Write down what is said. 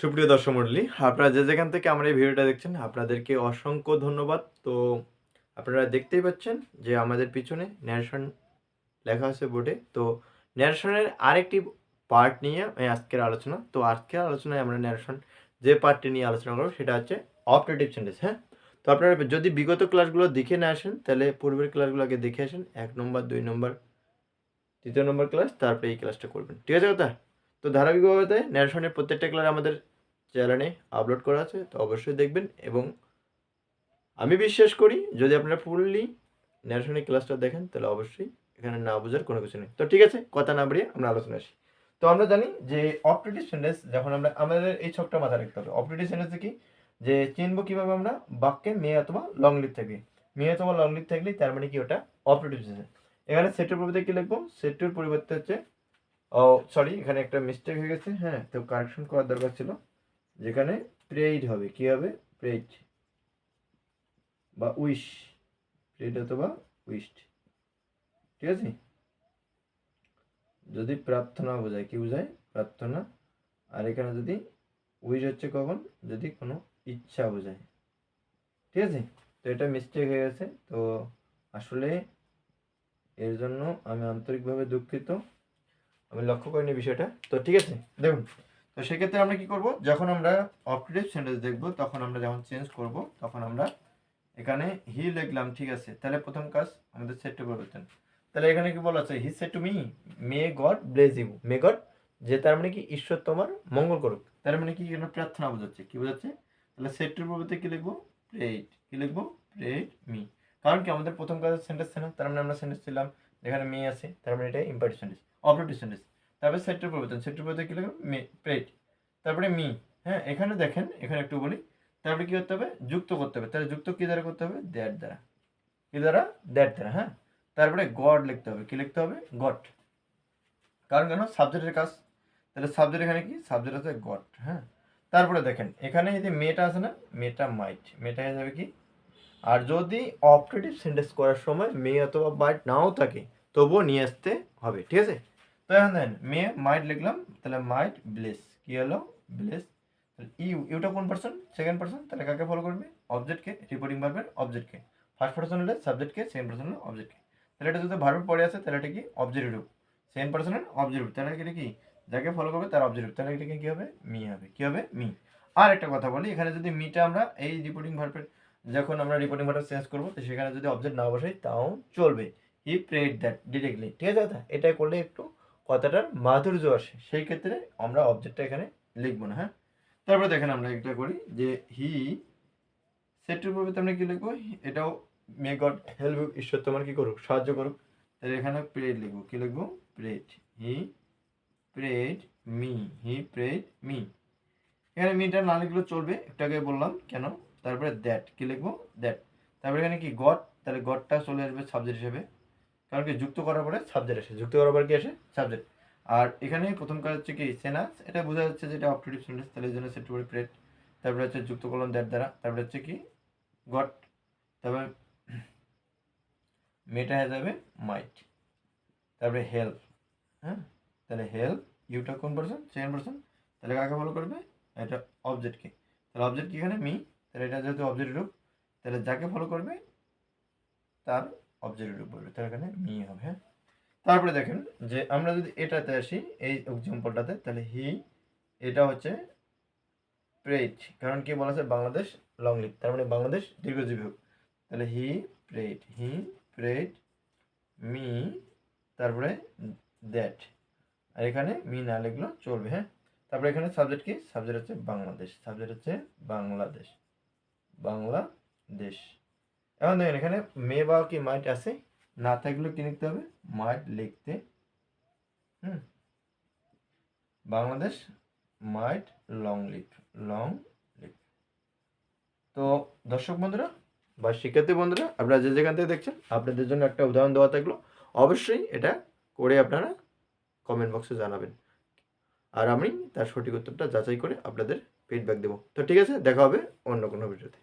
সুপ্রিয় দর্শক মণ্ডলী, আপনারা যে যেখান থেকে আমার এই ভিডিওটা দেখছেন, আপনাদেরকে অসংখ্য ধন্যবাদ। তো আপনারা দেখতেই পাচ্ছেন যে আমাদের পিছনে ন্যারেশন লেখা আছে বোর্ডে। তো ন্যারেশনের আরেকটি পার্ট নিয়ে আজকের আলোচনা। তো আজকের আলোচনায় আমরা ন্যারেশন যে পার্টটি নিয়ে আলোচনা করব, সেটা হচ্ছে অপারেটিভ সেন্টেন্স হ্যাঁ? তো আপনারা যদি বিগত ক্লাসগুলো দেখে না আসেন, তাহলে পূর্বের ক্লাসগুলো আগে দেখে আসেন। এক নম্বর, দুই নম্বর, তৃতীয় নম্বর ক্লাস, তারপরে এই ক্লাসটা করবেন। ঠিক আছে কথা? তো ধারাবাহিকভাবে ন্যারেশনের প্রত্যেকটা ক্লাস আমাদের চ্যানেলে আপলোড করা আছে, তো অবশ্যই দেখবেন। এবং আমি বিশ্বাস করি, যদি আপনারা ফুললি ন্যারেশনের ক্লাসটা দেখেন, তাহলে অবশ্যই এখানে না বোঝার কোনো কিছু নেই। তো ঠিক আছে, কথা না বাড়িয়ে আমরা আলোচনা আসি। তো আমরা জানি যে অপারেটিভ সেন্টেন্স যখন আমরা, আমাদের এই ছকটা মাথায় রাখতে হবে। অপারেটিভ সেন্টেন্স কি? যে চিনবো কীভাবে আমরা? বাক্যে মেয়ে অথবা লং লিভ থাকবে মেয়ে অথবা লং লিভ থাকলে তার মানে কি ওটা? অপারেটিভ সেন্টেন্স এখানে সেটের পরিবর্তে কি লিখব? সেটের পরিবর্তে হচ্ছে, ও সরি এখানে একটা মিস্টেক হয়ে গেছে। হ্যাঁ তো কারেকশন করার দরকার ছিল। যেখানে প্রেইড হবে, কি হবে? প্রেইড বা উইশ, প্রেইড অথবা উইশড। ঠিক আছে? যদি প্রার্থনা বোঝায়, কি বোঝায়? প্রার্থনা। আর এখানে যদি উইশ হচ্ছে কখন? যদি কোনো ইচ্ছা বোঝায়। ঠিক আছে? তো এটা মিস্টেক হয়ে গেছে। তো আসলে এর জন্য আমি আন্তরিকভাবে দুঃখিত। আমি লক্ষ্য করিনি বিষয়টা। তো ঠিক আছে? দেখুন তো সেক্ষেত্রে আমরা কি করব? যখন আমরা অপারেটিভ সেন্টেন্স দেখব, তখন আমরা যখন চেঞ্জ করব, তখন আমরা এখানে হি লিখলাম, ঠিক আছে? তাহলে প্রথম কাজ আমাদের সেট টু পরিবর্তন। তাহলে এখানে কি বলা আছে? He said to me may God bless you may God যে তার মানে কি? ঈশ্বর তোমার মঙ্গল করুক। তার মানে কি? এখানে প্রার্থনা বোঝাচ্ছে। কি বোঝাচ্ছে? তাহলে সেট টুর পরিবর্তে কি লিখব? প্রেট কি লিখব? প্রেট মি কারণ কি? আমাদের প্রথম কাজ সেন্টেন্স না, তার মানে আমরা সেন্টেন্স ছিলাম যেখানে মেয়ে আছে, তার মানে এটা ইম্পারেটিভ সেন্টেন্স অপারেটিভ সেন্টেন্স তারপরে সেটের পরিবর্তন সেটের পরিবর্তে কী লিখব মে প্রেট তারপরে মি হ্যাঁ এখানে দেখেন, এখানে একটু বলি। তারপরে কী করতে হবে? যুক্ত করতে হবে। তাহলে যুক্ত কী দ্বারা করতে হবে? দ্যাট দ্বারা। কী দ্বারা? দ্যাট দ্বারা হ্যাঁ। তারপরে গড লিখতে হবে। কী লিখতে হবে? গড। কারণ কেন? সাবজেক্টের কাজ। তাহলে সাবজেক্ট এখানে কি? সাবজেক্ট আছে গড হ্যাঁ। তারপরে দেখেন, এখানে যদি মেয়েটা আছে না, মেয়েটা মাইট। মেয়েটা হয়ে যাবে কি? আর যদি অপারেটিভ সেন্টেন্স করার সময় মেয়ে অথবা বাইট নাও থাকে, তবুও নিয়ে আসতে হবে, ঠিক আছে? তো এখন দেখেন মেয়ে মাইট লিখলাম তাহলে মাইট ব্লেস কি হলো? ব্লেস ইউ ইউটা কোন পার্সন সেকেন্ড পার্সন তাহলে কাকে ফলো করবে? অবজেক্টকে রিপোর্টিং ভার্বের অবজেক্টকে ফার্স্ট পার্সন হলে সাবজেক্টকে সেকেন্ড পার্সন হলে অবজেক্টকে তাহলে এটা যদি ভার্বের পরে আছে তাহলে এটা কি? অবজেক্টিভ সেকেন্ড পার্সনের অবজেক্টিভ তাহলে এটা কি? যাকে ফলো করবে তার অবজেক্টিভ তাহলে এটাকে কি হবে? মি হবে। কি হবে? মি আর একটা কথা বলি, এখানে যদি মিটা আমরা এই রিপোর্টিং ভার্বের যখন আমরা রিপোর্টিং ভার্ব চেঞ্জ করব, তো সেখানে যদি অবজেক্ট না বসাই, তাও চলবে। হি প্রেড দ্যাট ডিরেক্টলি ঠিক আছে? দাদা এটা করলে একটু কথাটার মাধুর্য আসে। সেই ক্ষেত্রে আমরা অবজেক্টটা এখানে লিখব না হ্যাঁ? তারপরে দেখেন আমরা একটা করি যে হি সেটের পূর্বে আমরা কি লিখব? এটাও মে গড হেল্প ঈশ্বর তোমার কি করুক, সাহায্য করুক। তাহলে এখানে প্রেড লিখব। কি লিখব? Prayed he prayed me he prayed me এখানে মিটা না লিখলেও চলবে, একটু আগে বললাম কেন? তারপরে দ্যাট কি লিখব? দ্যাট তারপরে এখানে কি? গড তাহলে গডটা চলে আসবে সাবজেক্ট হিসেবে। কারণ কি যুক্ত করার পরে সাবজেক্ট আসে। যুক্ত করার পর কি আসে? সাবজেক্ট আর এখানে প্রথম কাজ হচ্ছে কি সেনাস এটা বোঝা যাচ্ছে যে এটা অপারেটিভ সেন্টেন্স তাহলে এই জন্য করে প্রেট তারপরে হচ্ছে যুক্ত করলাম দ্যাট দ্বারা। তারপরে হচ্ছে কি গড তারপরে মেটা হয়ে যাবে মাইট তারপরে হেল্প হ্যাঁ? তাহলে হেল্প ইউটা কোন পার্সন সেকেন্ড পার্সন তাহলে কাকে ফলো করবে? এটা অবজেক্টকে তাহলে অবজেক্ট কি এখানে? মি তাহলে এটা যেহেতু অবজেক্ট রূপ, তাহলে যাকে ফলো করবে? তার অবজেক্ট রূপ বলবে তার এখানে মি হবে। হ্যাঁ তারপরে দেখেন যে আমরা যদি এটাতে আসি, এই এক্সাম্পলটাতে তাহলে হি, এটা হচ্ছে প্রেট কারণ কি বলা আছে? বাংলাদেশ লং লিভ তার মানে বাংলাদেশ দীর্ঘজীবী হোক। তাহলে হি প্রেট হি প্রেট মি, তারপরে দ্যাট আর এখানে মি না লিখলো চলবে হ্যাঁ? তারপরে এখানে সাবজেক্ট কি? সাবজেক্ট হচ্ছে বাংলাদেশ সাবজেক্ট হচ্ছে বাংলাদেশ। বাংলাদেশ। এখন দেখেন, এখানে মে বা কি মাইট আছে? না থাকলেও কি লিখতে হবে? মাইট লিখতে, হুম? Bangladesh might long live long live তো দর্শক বন্ধুরা বা শিক্ষার্থী বন্ধুরা, আপনারা যে যেখান থেকে দেখছেন, আপনাদের জন্য একটা উদাহরণ দেওয়া থাকল। অবশ্যই এটা করে আপনারা কমেন্ট বক্সে জানাবেন। আর আমি তার সঠিক উত্তরটা যাচাই করে আপনাদের ফিডব্যাক দেবো। তো ঠিক আছে, দেখা হবে অন্য কোনো ভিডিওতে